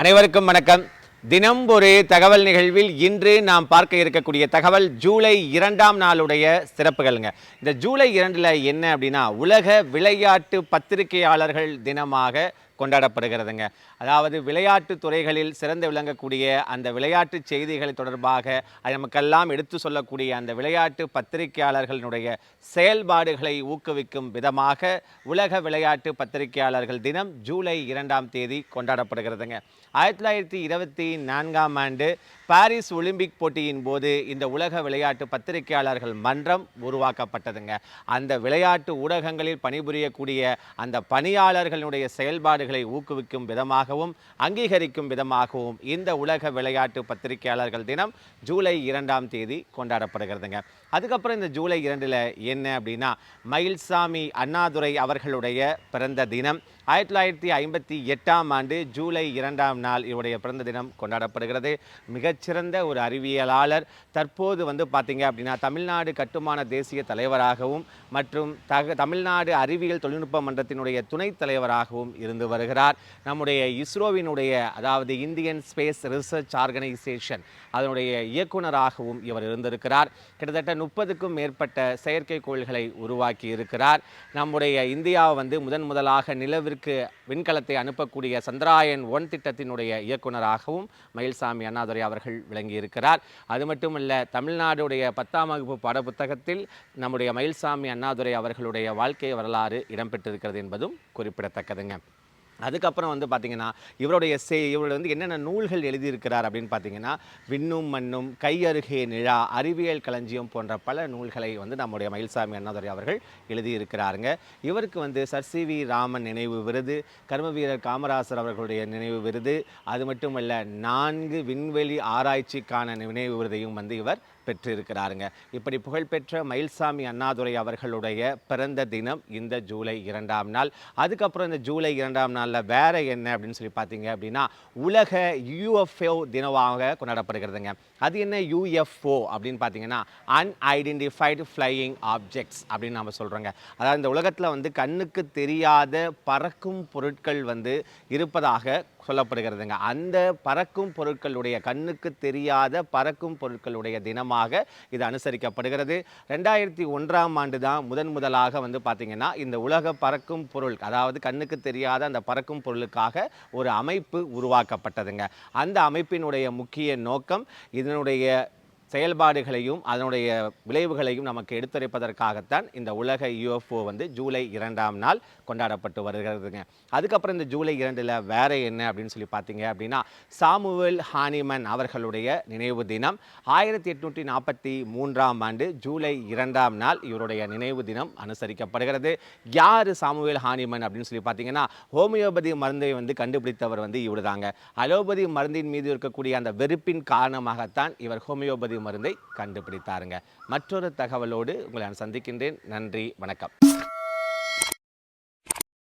அனைவருக்கும் வணக்கம். தினம் ஒரு தகவல் நிகழ்வில் இன்று நாம் பார்க்க இருக்கக்கூடிய தகவல் ஜூலை இரண்டாம் நாளுடைய சிறப்புகள்ங்க. இந்த ஜூலை இரண்டில் என்ன அப்படின்னா உலக விளையாட்டு பத்திரிகையாளர்கள் தினமாக கொண்டாடப்படுகிறதுங்க. அதாவது விளையாட்டு துறைகளில் சிறந்து விளங்கக்கூடிய அந்த விளையாட்டு செய்திகள் தொடர்பாக அது நமக்கெல்லாம் எடுத்து சொல்லக்கூடிய அந்த விளையாட்டு பத்திரிகையாளர்களுடைய செயல்பாடுகளை ஊக்குவிக்கும் விதமாக உலக விளையாட்டு பத்திரிகையாளர்கள் தினம் ஜூலை இரண்டாம் தேதி கொண்டாடப்படுகிறதுங்க. ஆயிரத்தி தொள்ளாயிரத்தி இருபத்தி நான்காம் ஆண்டு பாரிஸ் ஒலிம்பிக் போட்டியின் போது இந்த உலக விளையாட்டு பத்திரிகையாளர்கள் மன்றம் உருவாக்கப்பட்டதுங்க. அந்த விளையாட்டு ஊடகங்களில் பணிபுரியக்கூடிய அந்த பணியாளர்களுடைய செயல்பாடு ஊக்குவிக்கும் விதமாகவும் அங்கீகரிக்கும் விதமாகவும் இந்த உலக விளையாட்டு பத்திரிகையாளர்கள் தினம் ஜூலை இரண்டாம் தேதி கொண்டாடப்படுகிறதுங்க. அதுக்கப்புறம் இந்த ஜூலை இரண்டில் என்ன அப்படின்னா மயில்சாமி அண்ணாதுரை அவர்களுடைய பிறந்த தினம். ஆயிரத்தி தொள்ளாயிரத்தி ஐம்பத்தி எட்டாம் ஆண்டு ஜூலை இரண்டாம் நாள் இவருடைய பிறந்த தினம் கொண்டாடப்படுகிறது. மிகச்சிறந்த ஒரு அறிவியலாளர். தற்போது வந்து பார்த்தீங்க அப்படின்னா தமிழ்நாடு கட்டுமான தேசிய தலைவராகவும் மற்றும் தக தமிழ்நாடு அறிவியல் தொழில்நுட்ப மன்றத்தினுடைய துணைத் தலைவராகவும் இருந்து வருகிறார். நம்முடைய இஸ்ரோவினுடைய அதாவது இந்தியன் ஸ்பேஸ் ரிசர்ச் ஆர்கனைசேஷன் அதனுடைய இயக்குனராகவும் இவர் இருந்திருக்கிறார். கிட்டத்தட்ட முப்பதுக்கும் மேற்பட்ட செயற்கைக்கோள்களை உருவாக்கி இருக்கிறார். நம்முடைய இந்தியா வந்து முதன் முதலாக நிலவிற்கு விண்கலத்தை அனுப்பக்கூடிய சந்திராயன் ஒன் திட்டத்தினுடைய இயக்குனராகவும் மயில்சாமி அண்ணாதுரை அவர்கள் விளங்கியிருக்கிறார். அது மட்டுமல்ல தமிழ்நாடுடைய பத்தாம் வகுப்பு பாடப்புத்தகத்தில் நம்முடைய மயில்சாமி அண்ணாதுரை அவர்களுடைய வாழ்க்கை வரலாறு இடம்பெற்றிருக்கிறது என்பதும் குறிப்பிடத்தக்கதுங்க. அதுக்கப்புறம் வந்து பார்த்திங்கன்னா இவருடைய சே இவருடைய வந்து என்னென்ன நூல்கள் எழுதியிருக்கிறார் அப்படின்னு பார்த்தீங்கன்னா விண்ணும் மண்ணும் கையருகே நிழா அறிவியல் களஞ்சியம் போன்ற பல நூல்களை வந்து நம்முடைய மயில்சாமி அண்ணாதுரை அவர்கள் எழுதியிருக்கிறாருங்க. இவருக்கு வந்து சர் சி வி ராமன் நினைவு விருது கர்ம வீரர் காமராசர் அவர்களுடைய நினைவு விருது அது மட்டுமல்ல நான்கு விண்வெளி ஆராய்ச்சிக்கான நினைவு விருதையும் வந்து இவர் பெற்றிருக்கிறாருங்க. இப்படி புகழ்பெற்ற மயில்சாமி அண்ணாதுரை அவர்களுடைய பிறந்த தினம் இந்த ஜூலை இரண்டாம் நாள். அதுக்கப்புறம் இந்த ஜூலை இரண்டாம் நாளில் வேற என்ன அப்படின்னு சொல்லி பார்த்தீங்க அப்படின்னா உலக யூஎஃப்ஓ தினமாக கொண்டாடப்படுகிறதுங்க. அது என்ன யூஎஃப்ஓ அப்படின்னு பார்த்தீங்கன்னா அன்ஐடென்டிஃபைடு ஃப்ளையிங் ஆப்ஜெக்ட்ஸ் அப்படின்னு நம்ம சொல்கிறோங்க அதாவது இந்த உலகத்தில் வந்து கண்ணுக்கு தெரியாத பறக்கும் பொருட்கள் வந்து இருப்பதாக சொல்லப்படுகிறதுங்க. அந்த பறக்கும் பொருட்களுடைய கண்ணுக்கு தெரியாத பறக்கும் பொருட்களுடைய தினமாக இது அனுசரிக்கப்படுகிறது. ரெண்டாயிரத்தி ஒன்றாம் ஆண்டு தான் முதன் முதலாக வந்து பார்த்திங்கன்னா இந்த உலக பறக்கும் பொருள் அதாவது கண்ணுக்கு தெரியாத அந்த பறக்கும் பொருளுக்காக ஒரு அமைப்பு உருவாக்கப்பட்டதுங்க. அந்த அமைப்பினுடைய முக்கிய நோக்கம் இதனுடைய செயல்பாடுகளையும் அதனுடைய விளைவுகளையும் நமக்கு எடுத்துரைப்பதற்காகத்தான் இந்த உலக யூஎஃப்ஓ வந்து ஜூலை இரண்டாம் நாள் கொண்டாடப்பட்டு வருகிறதுங்க. அதுக்கப்புறம் இந்த ஜூலை இரண்டில் வேற என்ன அப்படின்னு சொல்லி பார்த்தீங்க அப்படின்னா சாமுவல் ஹானிமன் அவர்களுடைய நினைவு தினம். ஆயிரத்தி எட்நூற்றி நாற்பத்தி மூன்றாம் ஆண்டு ஜூலை இரண்டாம் நாள் இவருடைய நினைவு தினம் அனுசரிக்கப்படுகிறது. யார் சாமுவேல் ஹானிமன் அப்படின்னு சொல்லி பார்த்தீங்கன்னா ஹோமியோபதி மருந்தை வந்து கண்டுபிடித்தவர் வந்து இவருதாங்க. அலோபதி மருந்தின் மீது இருக்கக்கூடிய அந்த வெறுப்பின் காரணமாகத்தான் இவர் ஹோமியோபதி மருந்தை கண்டுபிடித்தாருங்க. மற்றொரு தகவலோடு உங்களை நான் சந்திக்கின்றேன். நன்றி வணக்கம்.